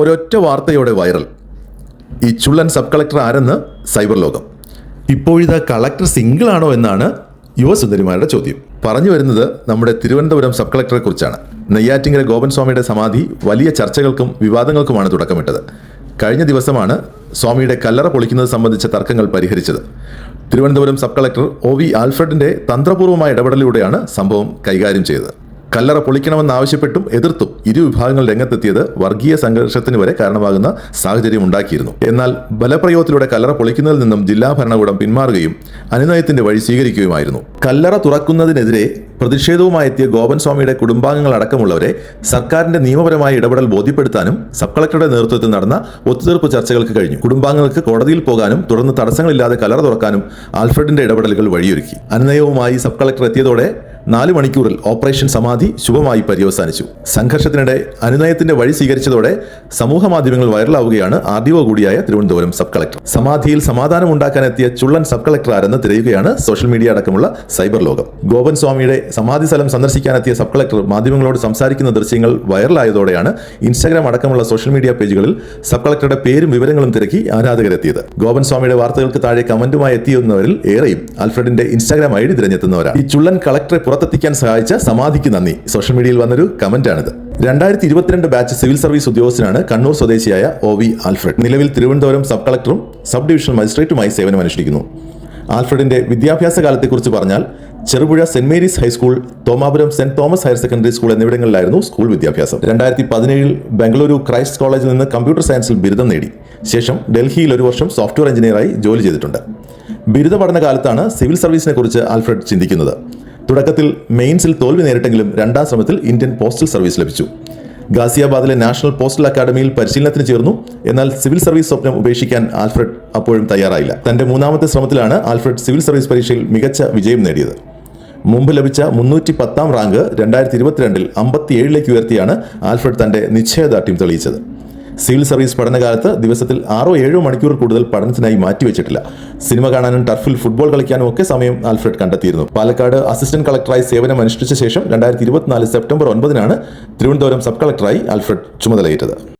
ഒരൊറ്റ വാർത്തയോടെ വൈറൽ ഈ ചുള്ളൻ സബ് കളക്ടർ ആരെന്ന് സൈബർ ലോകം. ഇപ്പോഴിതാ കളക്ടർ സിംഗിൾ ആണോ എന്നാണ് യുവസുന്ദരിമാരുടെ ചോദ്യം. പറഞ്ഞു വരുന്നത് നമ്മുടെ തിരുവനന്തപുരം സബ് കളക്ടറെ കുറിച്ചാണ്. നെയ്യാറ്റിങ്കര ഗോപൻ സ്വാമിയുടെ സമാധി വലിയ ചർച്ചകൾക്കും വിവാദങ്ങൾക്കുമാണ് തുടക്കമിട്ടത്. കഴിഞ്ഞ ദിവസമാണ് സ്വാമിയുടെ കല്ലറ പൊളിക്കുന്നത് സംബന്ധിച്ച തർക്കങ്ങൾ പരിഹരിച്ചത്. Thiruvananthapuram sub collector O V ആൽഫ്രഡിന്റെ തന്ത്രപൂർവമായ ഇടപെടലിലൂടെയാണ് സംഭവം കൈകാര്യം ചെയ്തത്. കല്ലറ പൊളിക്കണമെന്നാവശ്യപ്പെട്ടും എതിർത്തും ഇരു വിഭാഗങ്ങൾ രംഗത്തെത്തിയത് വർഗീയ സംഘർഷത്തിന് വരെ കാരണമാകുന്ന സാഹചര്യം ഉണ്ടാക്കിയിരുന്നു. എന്നാൽ ബലപ്രയോഗത്തിലൂടെ കല്ലറ പൊളിക്കുന്നതിൽ നിന്നും ജില്ലാ ഭരണകൂടം പിന്മാറുകയും അനുനയത്തിന്റെ വഴി സ്വീകരിക്കുകയുമായിരുന്നു. കല്ലറ തുറക്കുന്നതിനെതിരെ പ്രതിഷേധവുമായി എത്തിയ ഗോപൻ സ്വാമിയുടെ കുടുംബാംഗങ്ങൾ അടക്കമുള്ളവരെ സർക്കാരിന്റെ നിയമപരമായ ഇടപെടൽ ബോധ്യപ്പെടുത്താനും സബ് കളക്ടറുടെ നേതൃത്വത്തിൽ നടന്ന ഒത്തുതീർപ്പ് ചർച്ചകൾക്ക് കഴിഞ്ഞു. കുടുംബാംഗങ്ങൾക്ക് കോടതിയിൽ പോകാനും തുടർന്ന് തടസ്സങ്ങളില്ലാതെ കലറ തുറക്കാനും ആൽഫ്രഡിന്റെ ഇടപെടലുകൾ വഴിയൊരുക്കി. അനുനയവുമായി സബ് കളക്ടർ എത്തിയതോടെ നാല് മണിക്കൂറിൽ ഓപ്പറേഷൻ സമാധി ശുഭമായി പര്യവസാനിച്ചു. സംഘർഷത്തിനിടെ അനുനയത്തിന്റെ വഴി സ്വീകരിച്ചതോടെ സമൂഹ മാധ്യമങ്ങൾ വൈറലാവുകയാണ് ആർ ഡി ഒ കൂടിയായ തിരുവനന്തപുരം സബ് കളക്ടർ. സമാധിയിൽ സമാധാനം ഉണ്ടാക്കാനെത്തിയ ചുള്ളൻ സബ് കളക്ടർ ആരെന്ന് തിരയുകയാണ് സോഷ്യൽ മീഡിയ അടക്കമുള്ള സൈബർ ലോകം. ഗോപൻ സ്വാമിയുടെ സമാധി സ്ഥലം സന്ദർശിക്കാനെത്തിയ സബ് കളക്ടർ മാധ്യമങ്ങളോട് സംസാരിക്കുന്ന ദൃശ്യങ്ങൾ വൈറലായതോടെയാണ് ഇൻസ്റ്റാഗ്രാം അടക്കമുള്ള സോഷ്യൽ മീഡിയ പേജുകളിൽ സബ് കളക്ടറുടെ പേരും വിവരങ്ങളും തിരക്കി ആരാധകരെത്തിയത്. ഗോപൻ സ്വാമിയുടെ വാർത്തകൾക്ക് താഴെ കമന്റുമായി എത്തിയെന്നവരിൽ ഏറെയും ആൽഫ്രഡിന്റെ ഇൻസ്റ്റാഗ്രാം ഐ ഡി തിരഞ്ഞെത്തുന്നവരാണ്. ഈ ചുള്ളൻ കളക്ടറെ പുറത്തെത്തിക്കാൻ സഹായിച്ച സമാധിക്ക് നന്ദി. സോഷ്യൽ മീഡിയയിൽ വന്നൊരു കമന്റാണിത്. രണ്ടായിരത്തി ഇരുപത്തിരണ്ട് ബാച്ച് സിവിൽ സർവീസ് ഉദ്യോഗസ്ഥനാണ് കണ്ണൂർ സ്വദേശിയായ ഒ വി ആൽഫ്രഡ്. നിലവിൽ തിരുവനന്തപുരം സബ് കളക്ടറും സബ് ഡിവിഷണൽ മജിസ്ട്രേറ്റുമായി സേവനമനുഷ്ഠിക്കുന്നു ആൽഫ്രഡിന്റെ വിദ്യാഭ്യാസ കാലത്തെക്കുറിച്ച് പറഞ്ഞാൽ Cherupuzha saint Mary's high school Thomapuram saint Thomas higher secondary school എന്നിവിടങ്ങളിലായിരുന്നു school വിദ്യാഭ്യാസം. രണ്ടായിരത്തി പതിനേഴിൽ ബംഗളൂരു ക്രൈസ്റ്റ് കോളേജിൽ നിന്ന് കമ്പ്യൂട്ടർ സയൻസിൽ ബിരുദം നേടി. ശേഷം ഡൽഹിയിൽ ഒരു വർഷം സോഫ്റ്റ്വെയർ എഞ്ചിനീയറായി ജോലി ചെയ്തിട്ടുണ്ട്. ബിരുദ പഠന കാലത്താണ് സിവിൽ സർവീസിനെ കുറിച്ച് ആൽഫ്രഡ് ചിന്തിക്കുന്നത്. തുടക്കത്തിൽ മെയിൻസിൽ തോൽവി നേരിട്ടെങ്കിലും രണ്ടാം ശ്രമത്തിൽ ഇന്ത്യൻ പോസ്റ്റൽ സർവീസ് ലഭിച്ചു. ഗാസിയാബാദിലെ നാഷണൽ പോസ്റ്റൽ അക്കാദമിയിൽ പരിശീലനത്തിന് ചേർന്നു. എന്നാൽ സിവിൽ സർവീസ് സ്വപ്നം ഉപേക്ഷിക്കാൻ ആൽഫ്രഡ് അപ്പോഴും തയ്യാറായില്ല. തന്റെ മൂന്നാമത്തെ ശ്രമത്തിലാണ് ആൽഫ്രഡ് സിവിൽ സർവീസ് പരീക്ഷയിൽ മികച്ച വിജയം നേടിയത്. മുമ്പ് ലഭിച്ച മുന്നൂറ്റി പത്താം റാങ്ക് രണ്ടായിരത്തി ഇരുപത്തിരണ്ടിൽ അമ്പത്തിയേഴിലേക്ക് ഉയർത്തിയാണ് ആൽഫ്രഡ് തന്റെ നിശ്ചയദാർഢ്യം തെളിയിച്ചത്. സിവിൽ സർവീസ് പഠനകാലത്ത് ദിവസത്തിൽ ആറോ ഏഴോ മണിക്കൂർ കൂടുതൽ പഠനത്തിനായി മാറ്റിവെച്ചിട്ടില്ല. സിനിമ കാണാനും ടർഫിൽ ഫുട്ബോൾ കളിക്കാനും ഒക്കെ സമയം ആൽഫ്രഡ് കണ്ടെത്തിയിരുന്നു. പാലക്കാട് അസിസ്റ്റന്റ് കളക്ടറായി സേവനം അനുഷ്ഠിച്ച ശേഷം രണ്ടായിരത്തി ഇരുപത്തിനാല് സെപ്റ്റംബർ ഒൻപതിനാണ് തിരുവനന്തപുരം സബ് കളക്ടറായി ആൽഫ്രഡ് ചുമതലയേറ്റത്.